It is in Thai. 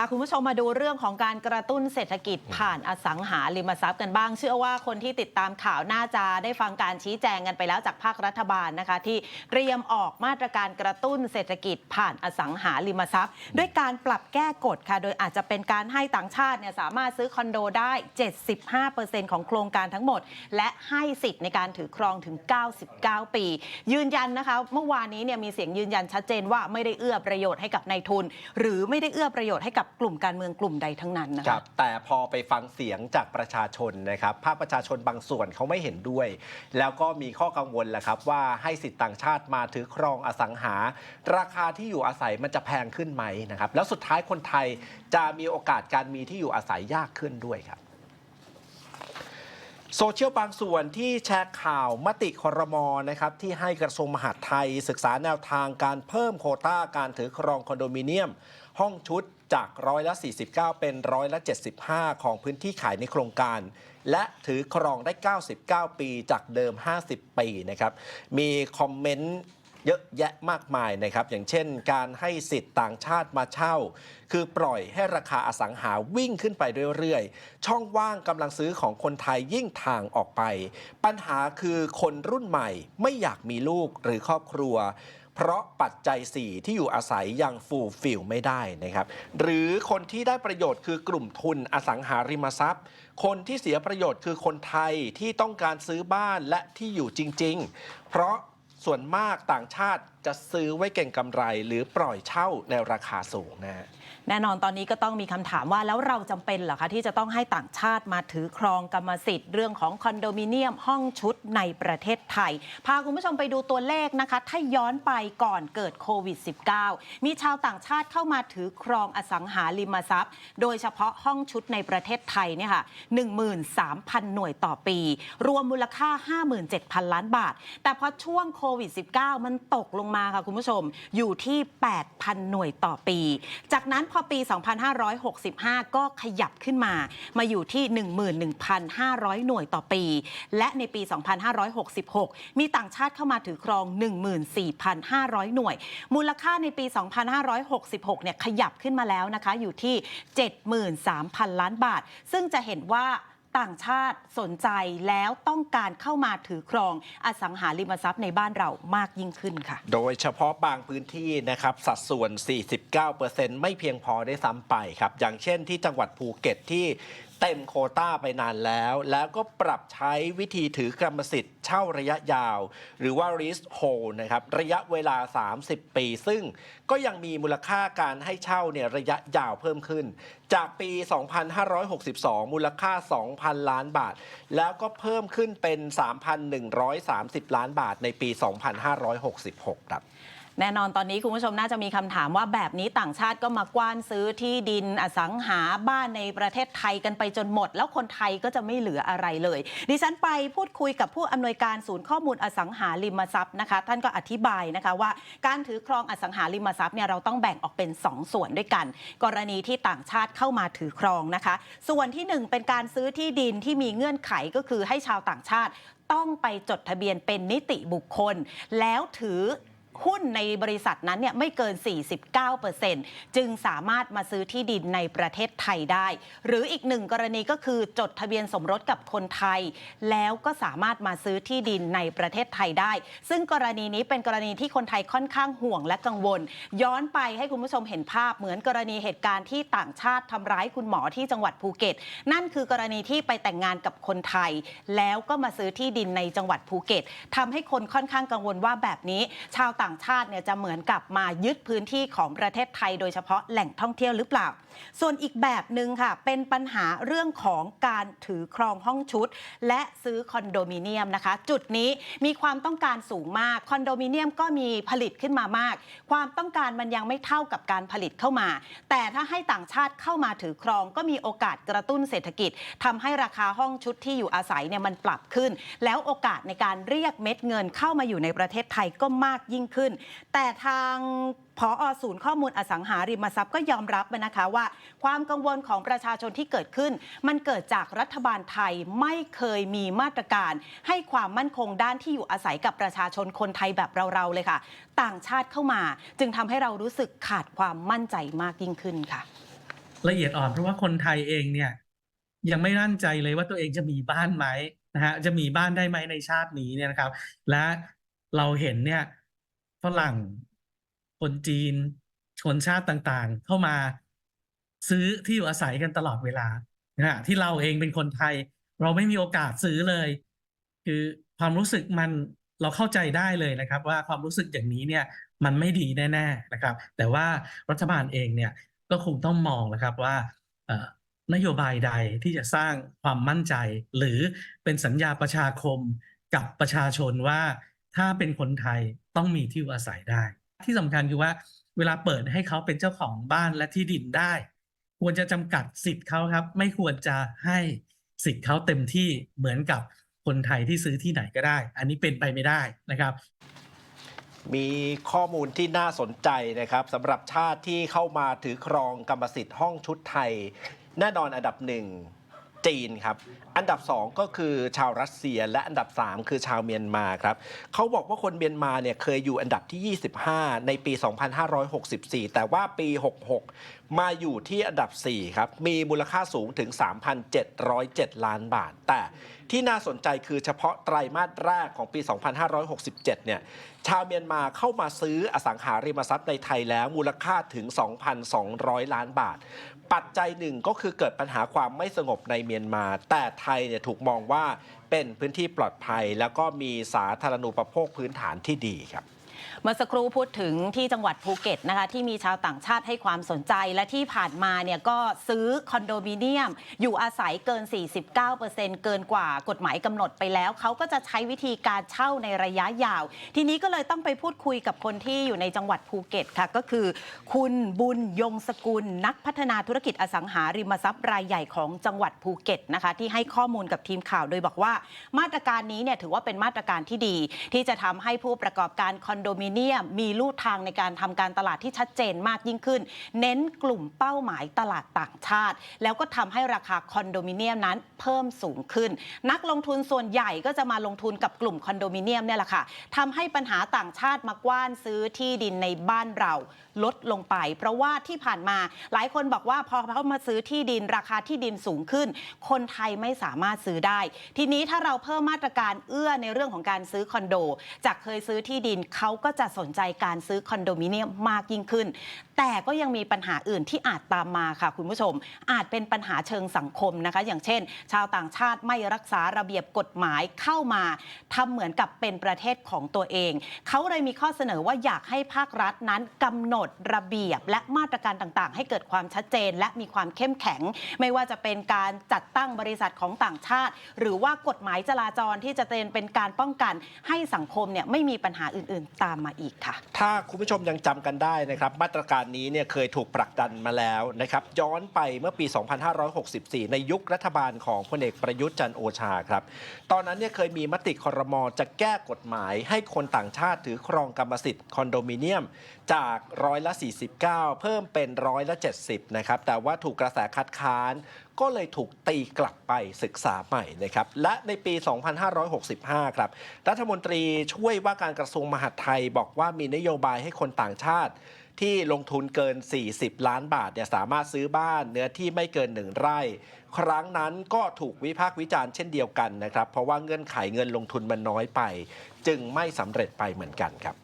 พาคุณผู้ชมมาดูเรื่องของการกระตุ้นเศรษฐกิจผ่านอสังหาริมทรัพย์กันบ้าง เชื่อว่าคนที่ติดตามข่าวน่าจะได้ฟังการชี้แจงกันไปแล้วจากภาครัฐบาลนะคะ ที่เตรียมออกมาตรการกระตุ้นเศรษฐกิจผ่านอสังหาริมทรัพย์ ด้วยการปรับแก้กฎค่ะ โดยอาจจะเป็นการให้ต่างชาติเนี่ยสามารถซื้อคอนโดได้ 75%ของโครงการทั้งหมด และให้สิทธิ์ในการถือครองถึง 99 ปี ยืนยันนะคะ เมื่อวานนี้เนี่ยมีเสียงยืนยันชัดเจนว่าไม่ได้เอื้อประโยชน์ให้กับนายทุน หรือไม่ได้เอื้อประโยชน์ให้กับกลุ่มการเมืองกลุ่มใดทั้งนั้นนะคคะ รับแต่พอไปฟังเสียงจากประชาชนนะครับ ภาคประชาชนบางส่วนเขาไม่เห็นด้วย แล้วก็มีข้อกังวลแหละครับว่าให้สิทธิ์ต่างชาติมาถือครองอสังหา ราคาที่อยู่อาศัยมันจะแพงขึ้นไหมนะครับ แล้วสุดท้ายคนไทยจะมีโอกาสการมีที่อยู่อาศัยยากขึ้นด้วยครับ โซเชียลบางส่วนที่แชร์ข่าวมติคอรมอนะครับที่ให้กระทรวงมหาดไทย ศึกษาแนวทางการเพิ่มโคต้าการถือครองคอนโดมิเนียม ห้องชุดจากร้อยละ 49 เป็นร้อยละ 75 ของพื้นที่ขายในโครงการ และถือครองได้ 99 ปีจากเดิม 50 ปีนะครับมีคอมเมนต์ เยอะแยะมากมายนะครับ อย่างเช่น การให้สิทธิ์ต่างชาติมาเช่า คือปล่อยให้ราคาอสังหาวิ่งขึ้นไปเรื่อยๆ ช่องว่างกำลังซื้อของคนไทยยิ่งทางออกไป ปัญหาคือคนรุ่นใหม่ไม่อยากมีลูกหรือครอบครัวเพราะปัจจัย 4 ที่อยู่อาศัยยังฟูลฟิลไม่ได้นะครับ หรือคนที่ได้ประโยชน์คือกลุ่มทุนอสังหาริมทรัพย์ คนที่เสียประโยชน์คือคนไทยที่ต้องการซื้อบ้านและที่อยู่จริง ๆ เพราะ ส่วนมากต่างชาติ จะซื้อไว้เก่งกำไร หรือปล่อยเช่าในราคาสูงนะแน่นอนตอนนี้ก็ต้องมีคำถามว่าแล้วเราจำเป็นเหรอคะ ที่จะต้องให้ต่างชาติมาถือครองกรรมสิทธิ์ เรื่องของคอนโดมิเนียมห้องชุดในประเทศไทย พาคุณผู้ชมไปดูตัวเลขนะคะ ถ้าย้อนไปก่อนเกิดโควิด -19 มีชาวต่างชาติเข้ามาถือครองอสังหาริมทรัพย์ โดยเฉพาะห้องชุดในประเทศไทยเนี่ยค่ะ13,000 หน่วยต่อปี รวมมูลค่า 57,000 ล้านบาท แต่พอช่วงโควิด -19 มันตกลงมาค่ะคุณผู้ชมอยู่ที่ 8,000 หน่วยต่อปี จากนั้นพอปี 2565 ก็ขยับขึ้นมา มาอยู่ที่ 11,500 หน่วยต่อปี และในปี 2566 มีต่างชาติเข้ามาถือครอง 14,500 หน่วย มูลค่าในปี 2566 เนี่ยขยับขึ้นมาแล้วนะคะ อยู่ที่ 73,000 ล้านบาท ซึ่งจะเห็นว่า ต่างชาติสนใจแล้วต้องการเข้ามาถือครองอสังหาริมทรัพย์ในบ้านเรามากยิ่งขึ้นค่ะ โดยเฉพาะบางพื้นที่นะครับ สัดส่วน 49%ไม่เพียงพอได้ซ้ำไปครับ อย่างเช่นที่จังหวัดภูเก็ตที่ เต็มโคต้าไปนานแล้ว แล้วก็ปรับใช้วิธีถือกรรมสิทธิ์เช่าระยะยาว หรือว่า lease hold นะครับระยะเวลา 30 ปี ซึ่งก็ยังมีมูลค่าการให้เช่าเนี่ยระยะยาวเพิ่มขึ้น จากปี 2562 มูลค่า 2,000 ล้านบาท แล้วก็เพิ่มขึ้นเป็น 3,130 ล้านบาทในปี 2566 ครับ แน่นอนตอนนี้คุณผู้ชมน่าจะมีคำถามว่าแบบนี้ต่างชาติก็มากว้านซื้อที่ดินอสังหาบ้านในประเทศไทยกันไปจนหมด แล้วคนไทยก็จะไม่เหลืออะไรเลย ดิฉันไปพูดคุยกับผู้อำนวยการศูนย์ข้อมูลอสังหาริมทรัพย์นะคะ ท่านก็อธิบายนะคะว่าการถือครองอสังหาริมทรัพย์เนี่ยเราต้องแบ่งออกเป็น 2 ส่วนด้วยกัน กรณีที่ต่างชาติเข้ามาถือครองนะคะ ส่วนที่หนึ่งเป็นการซื้อที่ดินที่มีเงื่อนไขก็คือให้ชาวต่างชาติต้องไปจดทะเบียนเป็นนิติบุคคล แล้วถือ หุ้นในบริษัทนั้นเนี่ยไม่เกิน 49%จึงสามารถมาซื้อที่ดินในประเทศไทยได้ หรืออีกหนึ่งกรณีก็คือจดทะเบียนสมรสกับคนไทย แล้วก็สามารถมาซื้อที่ดินในประเทศไทยได้ ซึ่งกรณีนี้เป็นกรณีที่คนไทยค่อนข้างห่วงและกังวล ย้อนไปให้คุณผู้ชมเห็นภาพเหมือนกรณีเหตุการณ์ที่ต่างชาติทำร้ายคุณหมอที่จังหวัดภูเก็ต นั่นคือกรณีที่ไปแต่งงานกับคนไทย แล้วก็มาซื้อที่ดินในจังหวัดภูเก็ตทำให้คนค่อนข้างกังวลว่าแบบนี้ ชาวต่างชาติเนี่ยจะเหมือนกับมายึดพื้นที่ของประเทศไทย โดยเฉพาะแหล่งท่องเที่ยวหรือเปล่า ส่วนอีกแบบหนึ่งค่ะ เป็นปัญหาเรื่องของการถือครองห้องชุด และซื้อคอนโดมิเนียมนะคะ จุดนี้มีความต้องการสูงมากคอนโดมิเนียมก็มีผลิตขึ้นมามาก ความต้องการมันยังไม่เท่ากับการผลิตเข้ามา แต่ถ้าให้ต่างชาติเข้ามาถือครอง ก็มีโอกาสกระตุ้นเศรษฐกิจทำให้ราคาห้องชุดที่อยู่อาศัยเนี่ยมันปรับขึ้น แล้วโอกาสในการเรียกเม็ดเงินเข้ามาอยู่ในประเทศไทยก็มากยิ่งขึ้นแต่ทางพอศูนย์ข้อมูลอสังหาริมทรัพย์ก็ยอมรับนะคะว่า ความกังวลของประชาชนที่เกิดขึ้น มันเกิดจากรัฐบาลไทยไม่เคยมีมาตรการ ให้ความมั่นคงด้านที่อยู่อาศัยกับประชาชนคนไทยแบบเราๆเลยค่ะ ต่างชาติเข้ามา จึงทำให้เรารู้สึกขาดความมั่นใจมากยิ่งขึ้นค่ะ ละเอียดอ่อนเพราะว่าคนไทยเองเนี่ยยังไม่มั่นใจเลยว่าตัวเองจะมีบ้านไหมนะฮะจะมีบ้านได้ไหมในชาตินี้เนี่ยนะครับ และเราเห็นเนี่ย ฝรั่ง คนจีน ชนชาติต่างๆ เข้ามาซื้อที่อยู่อาศัยกันตลอดเวลานะฮะที่เราเองเป็นคนไทย เราไม่มีโอกาสซื้อเลย คือความรู้สึกมันเราเข้าใจได้เลยนะครับ ว่าความรู้สึกอย่างนี้เนี่ยมันไม่ดีแน่ ๆนะครับ แต่ว่ารัฐบาลเองเนี่ยก็คงต้องมองนะครับว่านโยบายใดที่จะสร้างความมั่นใจ หรือเป็นสัญญาประชาคมกับประชาชนว่าถ้าเป็นคนไทย ต้องมีที่อยู่อาศัยได้ ที่สำคัญคือว่าเวลาเปิดให้เขาเป็นเจ้าของบ้านและที่ดินได้ ควรจะจำกัดสิทธิ์เขาครับ ไม่ควรจะให้สิทธิ์เขาเต็มที่เหมือนกับคนไทยที่ซื้อที่ไหนก็ได้ อันนี้เป็นไปไม่ได้นะครับมีข้อมูลที่น่าสนใจนะครับสำหรับชาติที่เข้ามาถือครองกรรมสิทธิ์ห้องชุดไทย แน่นอนอันดับหนึ่ง จีนครับ อันดับ 2 ก็คือชาวรัสเซียและอันดับ 3 คือชาวเมียนมาครับเขาบอกว่าคนเมียนมาเนี่ยเคยอยู่อันดับที่ 25 ในปี 2564 แต่ว่าปี 66 มาอยู่ที่อันดับ 4 ครับ มีมูลค่าสูงถึง 3,707 ล้านบาท แต่ ที่น่าสนใจคือเฉพาะไตรมาสแรกของปี 2567 เนี่ย ชาวเมียนมาเข้ามาซื้ออสังหาริมทรัพย์ในไทยแล้วมูลค่าถึง 2,200 ล้านบาท ปัจจัยหนึ่งก็คือเกิดปัญหาความไม่สงบในเมียนมา แต่ไทยเนี่ยถูกมองว่าเป็นพื้นที่ปลอดภัย แล้วก็มีสาธารณูปโภคพื้นฐานที่ดีครับ เมื่อสักครู่พูดถึงที่จังหวัดภูเก็ตนะคะที่มีชาวต่างชาติให้ความสนใจและที่ผ่านมาเนี่ยก็ซื้อคอนโดมิเนียม อยู่อาศัยเกิน 49%เกินกว่ากฎหมายกำหนดไปแล้ว เขาก็จะใช้วิธีการเช่าในระยะยาว ทีนี้ก็เลยต้องไปพูดคุยกับคนที่อยู่ในจังหวัดภูเก็ตค่ะก็คือ คุณบุญยงสกุล นักพัฒนาธุรกิจอสังหาริมทรัพย์รายใหญ่ของจังหวัดภูเก็ตนะคะที่ให้ข้อมูลกับทีมข่าวโดยบอกว่า มาตรการนี้เนี่ยถือว่าเป็นมาตรการที่ดี ที่จะทำให้ผู้ประกอบการคอนโดมิเนียม มีลู่ทางในการทำการตลาดที่ชัดเจนมากยิ่งขึ้น เน้นกลุ่มเป้าหมายตลาดต่างชาติ แล้วก็ทำให้ราคาคอนโดมิเนียมนั้นเพิ่มสูงขึ้น นักลงทุนส่วนใหญ่ก็จะมาลงทุนกับกลุ่มคอนโดมิเนียมเนี่ยแหละค่ะทำให้ปัญหาต่างชาติมากว้านซื้อที่ดินในบ้านเราลดลงไป เพราะว่าที่ผ่านมาหลายคนบอกว่าพอเขามาซื้อที่ดินราคาที่ดินสูงขึ้น คนไทยไม่สามารถซื้อได้ ทีนี้ถ้าเราเพิ่มมาตรการเอื้อในเรื่องของการซื้อคอนโด จากเคยซื้อที่ดินเขาก็จะสนใจการซื้อคอนโดมิเนียมมากยิ่งขึ้น แต่ก็ยังมีปัญหาอื่นที่อาจตามมาค่ะคุณผู้ชม อาจเป็นปัญหาเชิงสังคมนะคะ อย่างเช่น ชาวต่างชาติไม่รักษาระเบียบกฎหมายเข้ามาทำเหมือนกับเป็นประเทศของตัวเอง เขาเลยมีข้อเสนอว่าอยากให้ภาครัฐนั้นกำหนดระเบียบ และมาตรการต่างๆ ให้เกิดความชัดเจน และมีความเข้มแข็ง ไม่ว่าจะเป็นการจัดตั้งบริษัทของต่างชาติ หรือว่ากฎหมายจราจรที่จะเป็นการป้องกันให้สังคมเนี่ยไม่มีปัญหาอื่นๆตามมาอีกค่ะ ถ้าคุณผู้ชมยังจำกันได้นะครับ มาตรการนี้เนี่ยเคยถูกผลักดันมาแล้วนะครับ ย้อนไปเมื่อปี 2564 ในยุครัฐบาลของพลเอกประยุทธ์จันโอชาครับ ตอนนั้นเนี่ยเคยมีมติคอรมอจะแก้กฎหมาย ให้คนต่างชาติถือครองกรรมสิทธิ์คอนโดมิเนียมจากร้อยละ49 เพิ่มเป็นร้อยละ70นะครับแต่ว่าถูกกระแสคัดค้าน ก็เลยถูกตีกลับไปศึกษาใหม่นะครับ และในปี 2565 ครับ รัฐมนตรีช่วยว่าการกระทรวงมหาดไทยบอกว่ามีนโยบายให้คนต่างชาติที่ลงทุนเกิน 40 ล้านบาทเนี่ยสามารถซื้อบ้านเนื้อที่ไม่เกิน1ไร่ ครั้งนั้นก็ถูกวิพากษ์วิจารณ์เช่นเดียวกันนะครับ เพราะว่าเงื่อนไขเงินลงทุนมันน้อยไป จึงไม่สำเร็จไปเหมือนกันครับ